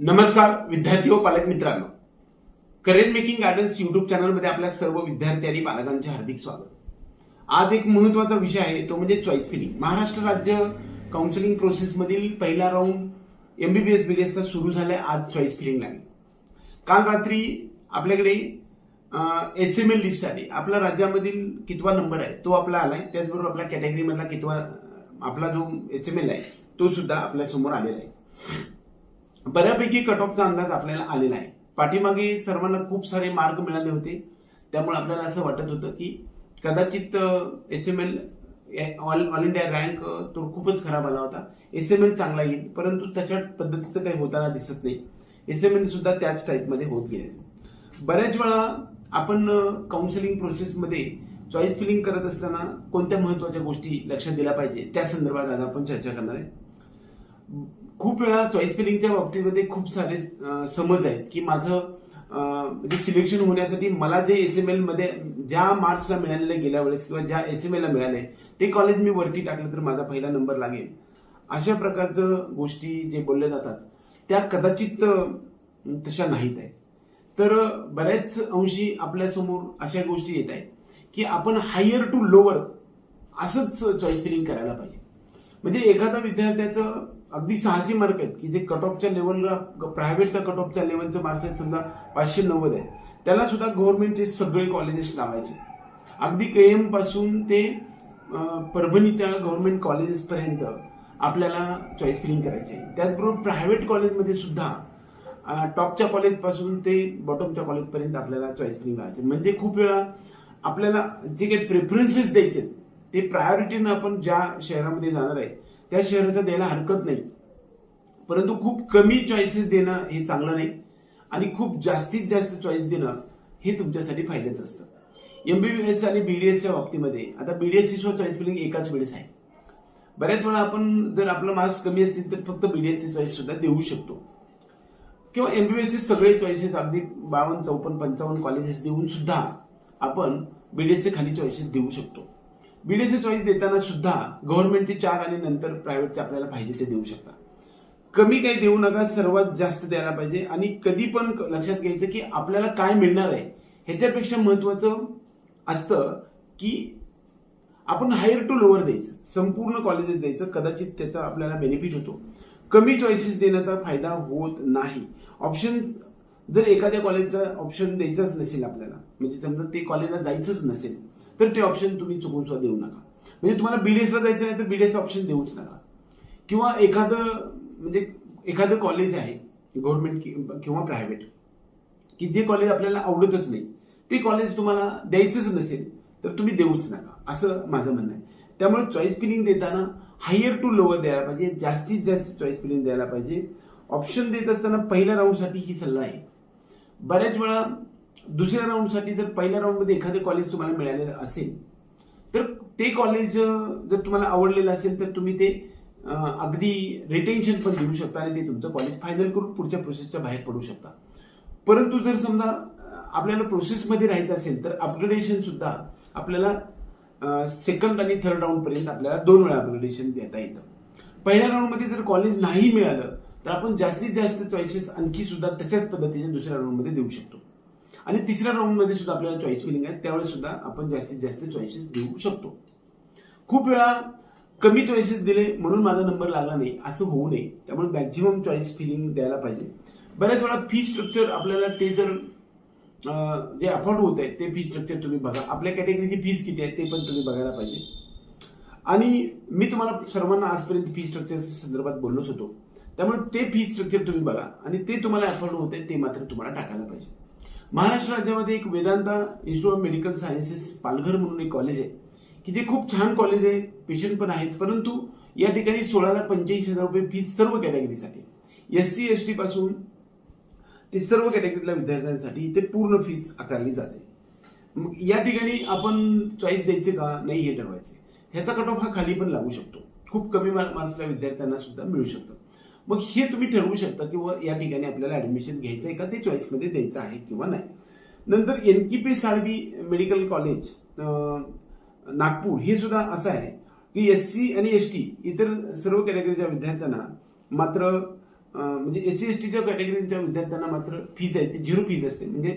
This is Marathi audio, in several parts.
नमस्कार विद्यार्थी व पालक मित्रांनो. करिअर मेकिंग गार्डन्स युट्यूब चॅनलमध्ये आपल्या सर्व विद्यार्थी आणि पालकांचे हार्दिक स्वागत. आज एक महत्त्वाचा विषय आहे तो म्हणजे चॉईस फिलिंग महाराष्ट्र राज्य काउन्सिलिंग प्रोसेसमधील पहिला राऊंड एमबीबीएस बीडीएसचा सुरू झालाय आज चॉईस फिलिंग लागली काल रात्री आपल्याकडे एस एम एल लिस्ट आली. आपल्या राज्यामधील कितवा नंबर आहे तो आपला आलाय. त्याचबरोबर आपल्या कॅटेगरीमधला कितवा आपला जो एस एम एल आहे तो सुद्धा आपल्यासमोर आलेला आहे. बऱ्यापैकी कट ऑफचा अंदाज आपल्याला आलेला आहे पाठीमागे सर्वांना खूप सारे मार्क मिळाले होते. त्यामुळे आपल्याला असं वाटत होतं की कदाचित S M L all all India rank तो खूपच खराब आला होता. एस एम एल चांगला येईल परंतु त्याच्या पद्धतीचं काही होताना दिसत नाही. एस एम एल सुद्धा त्याच टाईपमध्ये होत गेले. बऱ्याच वेळा आपण काउन्सिलिंग प्रोसेसमध्ये चॉईस फिलिंग करत असताना कोणत्या महत्त्वाच्या गोष्टी लक्षात दिल्या पाहिजे? त्या संदर्भात आज आपण चर्चा करणार आहे. खूप वेळा चॉईस फिलिंगच्या बाबतीमध्ये खूप सारे समज आहेत की माझं म्हणजे सिलेक्शन होण्यासाठी मला जे एस एम एलमध्ये ज्या मार्क्सला मिळालेले गेल्या वेळेस किंवा ज्या एस एम एलला मिळाले ते कॉलेज मी वरती टाकलं तर माझा पहिला नंबर लागेल. अशा प्रकारचं गोष्टी जे बोलल्या जातात त्या कदाचित तशा नाहीत आहे तर बऱ्याच अंशी आपल्यासमोर अशा गोष्टी येत आहेत की आपण हायर टू लोअर असंच चॉईस फिलिंग करायला पाहिजे. म्हणजे एखादा विद्यार्थ्याचं अगदी साहसी मार्क आहेत की जे कट ऑफच्या लेवलला प्रायव्हेटच्या कट ऑफच्या लेवलचे मार्क्स आहेत समजा पाचशे नव्वद आहे त्याला सुद्धा गव्हर्नमेंटचे सगळे कॉलेजेस लावायचे. अगदी केएमपासून ते परभणीच्या गव्हर्नमेंट कॉलेजेसपर्यंत आपल्याला चॉईस फिलिंग करायची आहे. त्याचबरोबर प्रायव्हेट कॉलेजमध्ये सुद्धा टॉपच्या कॉलेजपासून ते बॉटमच्या कॉलेजपर्यंत आपल्याला चॉईस फिलिंग करायचे म्हणजे खूप वेळा आपल्याला जे काही प्रेफरन्सेस द्यायचे ते प्रायोरिटीनं आपण ज्या शहरामध्ये जाणार आहे त्या शहराचं द्यायला हरकत नाही. परंतु खूप कमी चॉईसेस देणं हे चांगलं नाही आणि खूप जास्तीत जास्त चॉईस देणं हे तुमच्यासाठी फायद्याचं असतं. एमबीबीएस आणि बीडीएसच्या बाबतीमध्ये आता बीडीएसची सुद्धा चॉईस फिलिंग एकाच वेळेस आहे. बऱ्याच वेळा आपण जर आपलं मार्क्स कमी असतील तर फक्त बीडीएसची चॉईस सुद्धा देऊ शकतो. किंवा एमबीबीएसचे सगळे चॉईसेस अगदी बावन्न चौपन्न पंचावन्न कॉलेजेस देऊन सुद्धा आपण बीडीएसचे खाली चॉईसेस देऊ शकतो. बीडीसी चॉईस देताना सुद्धा गव्हर्नमेंटचे चार आणि नंतर प्रायव्हेटचे आपल्याला पाहिजे ते देऊ शकता कमी काही देऊ नका सर्वात जास्त द्यायला पाहिजे आणि कधी पण लक्षात घ्यायचं की आपल्याला काय मिळणार आहे ह्याच्यापेक्षा महत्वाचं असतं की आपण हायर टू लोअर द्यायचं. संपूर्ण कॉलेजेस द्यायचं कदाचित त्याचा आपल्याला बेनिफिट होतो. कमी चॉईसेस देण्याचा फायदा होत नाही. ऑप्शन जर एखाद्या कॉलेजचा ऑप्शन द्यायचाच नसेल आपल्याला म्हणजे समजा ते कॉलेजला जायचंच नसेल तर ते ऑप्शन तुम्ही चुकून सुद्धा देऊ नका. म्हणजे तुम्हाला बीडीएसला जायचं नाही तर बीडीएस ऑप्शन देऊच नका. किंवा एखादं म्हणजे एखादं कॉलेज आहे गव्हर्नमेंट किंवा प्रायव्हेट की जे कॉलेज आपल्याला आवडतच नाही ते कॉलेज तुम्हाला द्यायचंच नसेल तर तुम्ही देऊच नका. असं माझं म्हणणं आहे. त्यामुळे चॉईस फिलिंग देताना हायर टू लोअर द्यायला पाहिजे जास्तीत जास्त चॉईस फिलिंग द्यायला पाहिजे. ऑप्शन देत असताना पहिल्या राऊंडसाठी ही सल्ला आहे. बऱ्याच वेळा दुसऱ्या राऊंडसाठी जर पहिल्या राऊंडमध्ये एखादं कॉलेज तुम्हाला मिळालेलं असेल तर ते कॉलेज जर तुम्हाला आवडलेलं असेल तर तुम्ही ते अगदी रिटेन्शन पण देऊ शकता आणि ते तुमचं कॉलेज फायनल करून पुढच्या प्रोसेसच्या बाहेर पडू शकता. परंतु जर समजा आपल्याला प्रोसेसमध्ये राहायचं असेल तर अपग्रेडेशन सुद्धा आपल्याला सेकंड आणि थर्ड राऊंडपर्यंत आपल्याला दोन वेळा अपग्रेडेशन देता येतं. पहिल्या राऊंडमध्ये जर कॉलेज नाही मिळालं तर आपण जास्तीत जास्त चॉईसेस आणखी सुद्धा तशाच पद्धतीने दुसऱ्या राऊंडमध्ये देऊ शकतो. आणि तिसऱ्या राऊंडमध्ये सुद्धा आपल्याला चॉईस फिलिंग आहे त्यावेळेस सुद्धा आपण जास्तीत जास्त चॉईसेस देऊ शकतो. खूप वेळा कमी चॉईसेस दिले म्हणून माझा नंबर लागला नाही असं होऊ नये. त्यामुळे मॅक्झिमम चॉईस फिलिंग द्यायला पाहिजे. बऱ्याच वेळा फी स्ट्रक्चर आपल्याला ते जर जे अफोर्ड होत आहे ते फी स्ट्रक्चर तुम्ही बघा. आपल्या कॅटेगरीची फीज किती आहे ते पण तुम्ही बघायला पाहिजे. आणि मी तुम्हाला सर्वांना आजपर्यंत फी स्ट्रक्चर संदर्भात बोललोच होतो. त्यामुळे ते फी स्ट्रक्चर तुम्ही बघा. आणि ते तुम्हाला अफोर्ड होत आहे ते मात्र तुम्हाला टाकायला पाहिजे. महाराष्ट्र राज्यामध्ये एक Vedanta institute of medical sciences Palghar म्हणून एक कॉलेज आहे. की ते खूप छान कॉलेज आहे. पेशंट पण आहेत. परंतु या ठिकाणी सोळा लाख पंच्याऐंशी हजार रुपये फीस सर्व कॅटेगरीसाठी एस सी एस टी पासून ते सर्व कॅटेगरीतल्या विद्यार्थ्यांसाठी इथे पूर्ण फीस आकारली जाते. मग या ठिकाणी आपण चॉईस द्यायचे का? नाही हे ठरवायचे. ह्याचा कट ऑफ हा खाली पण लागू शकतो. खूप कमी मार्क्सला विद्यार्थ्यांना सुद्धा मिळू शकतं. मग हे तुम्ही ठरवू शकता किंवा या ठिकाणी आपल्याला ऍडमिशन घ्यायचं आहे का? ते चॉईसमध्ये द्यायचं आहे किंवा नाही. नंतर N K P Salve medical college Nagpur हे सुद्धा असं आहे की एस सी आणि एस टी इतर सर्व कॅटेगरीच्या विद्यार्थ्यांना मात्र म्हणजे एस सी एस टीच्या कॅटेगरीच्या विद्यार्थ्यांना मात्र फीज आहे ती झिरो फीज असते. म्हणजे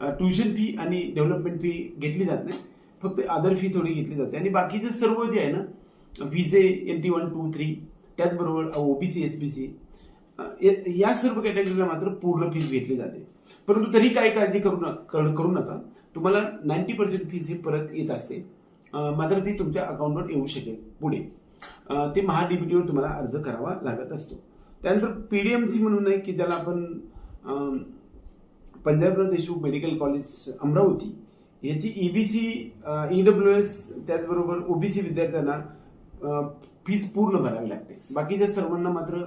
ट्युशन फी आणि डेव्हलपमेंट फी घेतली जात नाही. फक्त अदर फी थोडी घेतली जाते. आणि बाकीचे सर्व जे आहे ना फीजे N T one two three त्याचबरोबर ओबीसी एस सी या सर्व कॅटेगरीला मात्र पूर्ण फीज घेतली जाते. परंतु तरी काही काळजी करू न कर- करू नका. तुम्हाला नाईन्टी पर्सेंट फीज ही परत येत असते. मात्र ती तुमच्या अकाउंटवर येऊ शकेल पुढे. ते महाडीबीटीवर तुम्हाला अर्ज करावा लागत असतो. त्यानंतर पीडीएमसी म्हणून आहे की ज्याला आपण पंजाबराव देशमुख मेडिकल कॉलेज अमरावती याची ईबीसी ईडब्ल्यू एस त्याचबरोबर ओबीसी विद्यार्थ्यांना फीज पूर्ण भरावी लागते. बाकीच्या सर्वांना मात्र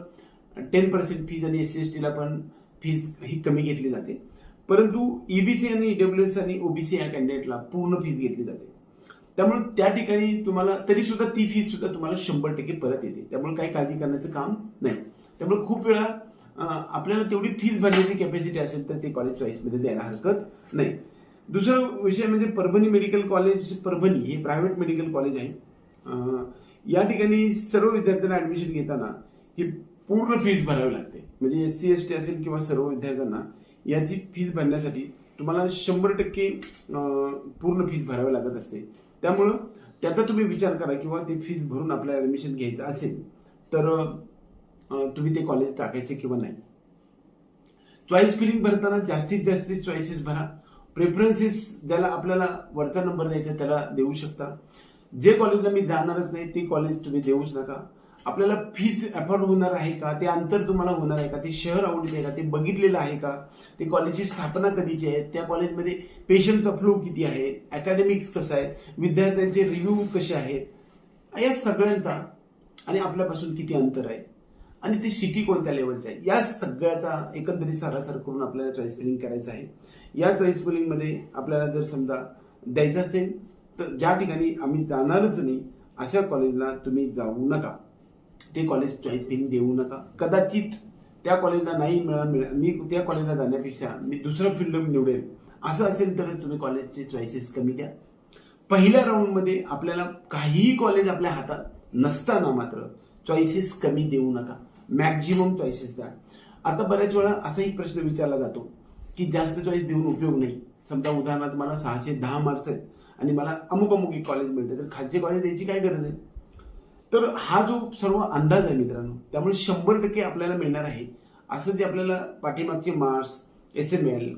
टेन पर्सेंट फीज आणि एस सी एस टीला पण फीज ही कमी घेतली जाते. परंतु ईबीसी आणि ईडब्ल्यू एस आणि ओबीसी या कॅन्डिडेटला पूर्ण फीज घेतली जाते. त्यामुळे त्या ठिकाणी तुम्हाला तरी सुद्धा ती फीज सुद्धा तुम्हाला शंभर टक्के परत येते. त्यामुळे काही काळजी करण्याचं काम नाही. त्यामुळे खूप वेळा आपल्याला तेवढी फीज भरण्याची कॅपॅसिटी असेल तर ते कॉलेज चॉईसमध्ये द्यायला हरकत नाही. दुसरा विषय म्हणजे परभणी मेडिकल कॉलेज परभणी हे प्रायव्हेट मेडिकल कॉलेज आहे. या ठिकाणी सर्व विद्यार्थ्यांना ऍडमिशन घेताना ही पूर्ण फीज भरावी लागते. म्हणजे एस सी एस टी असेल किंवा सर्व विद्यार्थ्यांना याची फीज भरण्यासाठी तुम्हाला शंभर टक्के पूर्ण फीज भरावी लागत असते. त्यामुळं त्याचा तुम्ही विचार करा किंवा ते फीज भरून आपल्याला ऍडमिशन घ्यायचं असेल तर तुम्ही ते कॉलेज टाकायचे किंवा नाही. चॉईस फिलिंग भरताना जास्तीत जास्त चॉईसेस भरा. प्रेफरन्सेस ज्याला आपल्याला वरचा नंबर द्यायचा त्याला देऊ शकता. जे कॉलेजला मी जाणारच नाही ते कॉलेज तुम्ही देऊच नका. आपल्याला फीज अफोर्ड होणार आहे का? ते अंतर तुम्हाला होणार आहे का? ते शहर आवडते आहे का ते बघितलेलं आहे का? ते कॉलेजची स्थापना कधीची आहे? त्या कॉलेजमध्ये पेशंटचा फ्लो किती आहे? अकॅडमिक्स कसं आहे? विद्यार्थ्यांचे रिव्ह्यू कसे आहेत? या सगळ्यांचा आणि आपल्यापासून किती अंतर आहे? आणि ते सिटी कोणत्या लेवलचं आहे? या सगळ्याचा एकंदरीत सारासार करून आपल्याला चॉईस फिलिंग करायचं आहे. या चॉईस फिलिंगमध्ये आपल्याला जर समजा द्यायचं असेल तर ज्या ठिकाणी आम्ही जाणारच नाही अशा कॉलेजला तुम्ही जाऊ नका. ते कॉलेज चॉईस फिलिंग देऊ नका. कदाचित त्या कॉलेजला नाही मिळा मिळा मी त्या कॉलेजला जाण्यापेक्षा मी दुसरं फील्ड निवडेल असं असेल तरच तुम्ही कॉलेजचे चॉईसेस कमी द्या. पहिल्या राऊंडमध्ये आपल्याला काहीही कॉलेज आपल्या हातात नसताना मात्र चॉईसेस कमी देऊ नका. मॅक्झिमम चॉईसेस द्या. आता बऱ्याच वेळा असाही प्रश्न विचारला जातो की जास्त चॉईस देऊन उपयोग नाही. समजा उदाहरणार्थ मला सहाशे दहा मार्क्स आहेत. आणि मला अमुक अमुक एक कॉलेज मिळतं. तर खालचे कॉलेज द्यायची काय गरज आहे? तर हा जो सर्व अंदाज आहे मित्रांनो त्यामुळे शंभर टक्के आपल्याला मिळणार आहे. असं जे आपल्याला पाठीमागचे marks S M L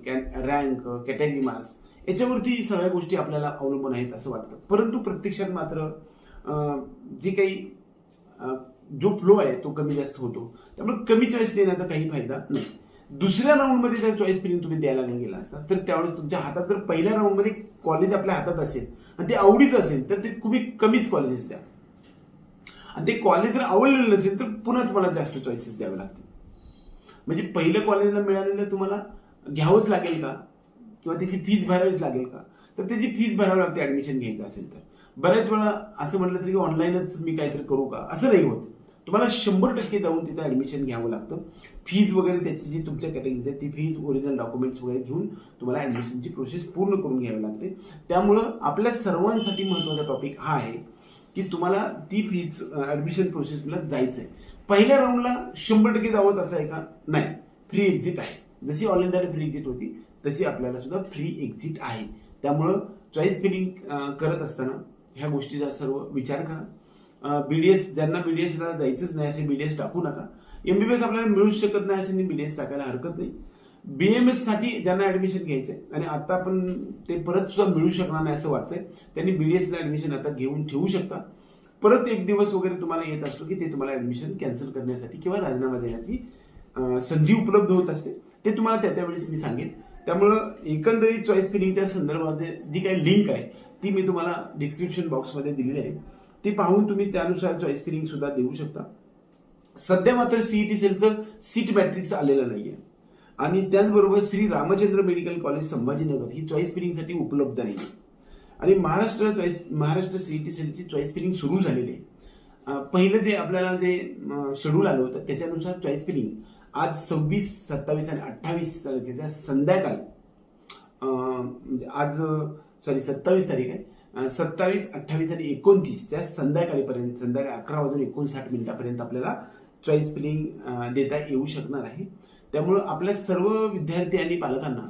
rank category marks याच्यावरती सगळ्या गोष्टी आपल्याला अवलंबून आहेत असं वाटतं. परंतु प्रत्यक्षात मात्र जे काही जो फ्लो आहे तो कमी जास्त होतो. त्यामुळे कमी चॉईस देण्याचा काही फायदा नाही. दुसऱ्या राऊंडमध्ये जर चॉईस फिलिंग तुम्ही द्यायला गेला असता तर त्यावेळेस तुमच्या हातात जर पहिल्या राऊंडमध्ये कॉलेज आपल्या हातात असेल आणि ते आवडीचं असेल तर ते तुम्ही कमीच कॉलेजेस द्या. आणि ते कॉलेज जर आवडलेलं नसेल तर पुन्हा तुम्हाला जास्त चॉईसेस द्यावे लागतील. म्हणजे पहिलं कॉलेजला मिळालेलं तुम्हाला घ्यावंच लागेल का? किंवा त्याची फीज भरावीच लागेल का? तर त्याची फीज भरावी लागते ऍडमिशन घ्यायचं असेल तर. बऱ्याच वेळा असं म्हटलं तरी की ऑनलाईनच मी काहीतरी करू का? असं नाही होत. तुम्हाला शंभर टक्के जाऊन तिथं ऍडमिशन घ्यावं लागतं. फीज वगैरे त्याची जी तुमच्या कॅटेगरीज आहे ती फीज ओरिजिनल डॉक्युमेंट्स वगैरे घेऊन तुम्हाला ऍडमिशनची प्रोसेस पूर्ण करून घ्यावी लागते. त्यामुळं आपल्या सर्वांसाठी महत्त्वाचा टॉपिक हा आहे की तुम्हाला ती फीज ऍडमिशन प्रोसेसला जायचं आहे पहिल्या राऊंडला शंभर टक्के जावंच असं आहे का? नाही. फ्री एक्झिट आहे. जशी ऑल इंडियाला फ्री एक्झिट होती तशी आपल्याला सुद्धा फ्री एक्झिट आहे. त्यामुळं चॉईस बिलिंग करत असताना ह्या गोष्टीचा सर्व विचार करा. बीडीएस ज्यांना बीडीएसला जायचंच नाही असे बीडीएस टाकू नका. एमबीबीएस आपल्याला मिळूच शकत नाही असे बीडीएस टाकायला हरकत नाही. बीएमएससाठी ज्यांना ऍडमिशन घ्यायचंय आणि आता पण ते परत सुद्धा मिळू शकणार नाही असं वाटतंय त्यांनी बीडीएसला ऍडमिशन आता घेऊन ठेवू शकता. परत एक दिवस वगैरे तुम्हाला येत असतो की ते तुम्हाला ऍडमिशन कॅन्सल करण्यासाठी किंवा राजीनामा देण्याची संधी उपलब्ध होत असते. ते तुम्हाला त्या त्यावेळेस मी सांगेन. त्यामुळं एकंदरीत चॉईस फिलिंगच्या संदर्भात जी काही लिंक आहे ती मी तुम्हाला डिस्क्रिप्शन बॉक्समध्ये दिलेली आहे. ती पाहून तुम्ही त्यानुसार चॉईस फिलिंग सुद्धा देऊ शकता. सध्या मात्र सीईटी सेलचं सीट मॅट्रिक्स आलेलं नाहीये. आणि त्याचबरोबर श्री रामचंद्र मेडिकल कॉलेज संभाजीनगर ही चॉईस फिलिंगसाठी उपलब्ध नाही आणि महाराष्ट्र चॉईस महाराष्ट्र सीईटी सेलची चॉईस फिलिंग सुरू झालेली आहे. पहिलं जे आपल्याला जे शेड्यूल आलं होतं त्याच्यानुसार चॉईस फिलिंग आज सव्वीस सत्तावीस आणि अठ्ठावीस तारखेच्या संध्याकाळी म्हणजे आज सॉरी सत्तावीस तारीख आहे. सत्तावीस अठ्ठावीस आणि एकोणतीस त्या संध्याकाळीपर्यंत संध्याकाळी अकरा वाजून एकोणसाठ मिनिटापर्यंत आपल्याला चॉईस फिलिंग देता येऊ शकणार आहे. त्यामुळं आपल्या सर्व विद्यार्थी आणि पालकांना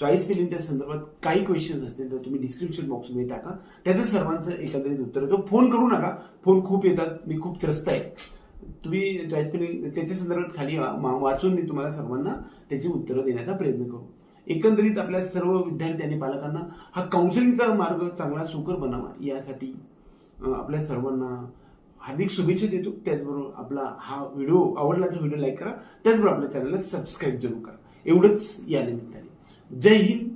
चॉईस फिलिंगच्या संदर्भात काही क्वेश्चन्स असतील तर तुम्ही डिस्क्रिप्शन बॉक्समध्ये टाका. त्याचं सर्वांचं एकंदरीत उत्तर येतो फोन करू नका. फोन खूप येतात. मी खूप त्रस्त आहे. तुम्ही चॉईस फिलिंग त्याच्या संदर्भात खाली वा- मा- वाचून मी तुम्हाला सर्वांना त्याची उत्तरं देण्याचा प्रयत्न करू. एकंदरीत आपल्या सर्व विद्यार्थी आणि पालकांना हा काउन्सिलिंगचा मार्ग चांगला सुकर बनावा. यासाठी आपल्या सर्वांना हार्दिक शुभेच्छा देतो. त्याचबरोबर आपला हा व्हिडिओ आवडला तर व्हिडिओ लाईक करा. त्याचबरोबर आपल्या चॅनलला सबस्क्राईब जरूर करा. एवढंच या निमित्ताने. जय हिंद.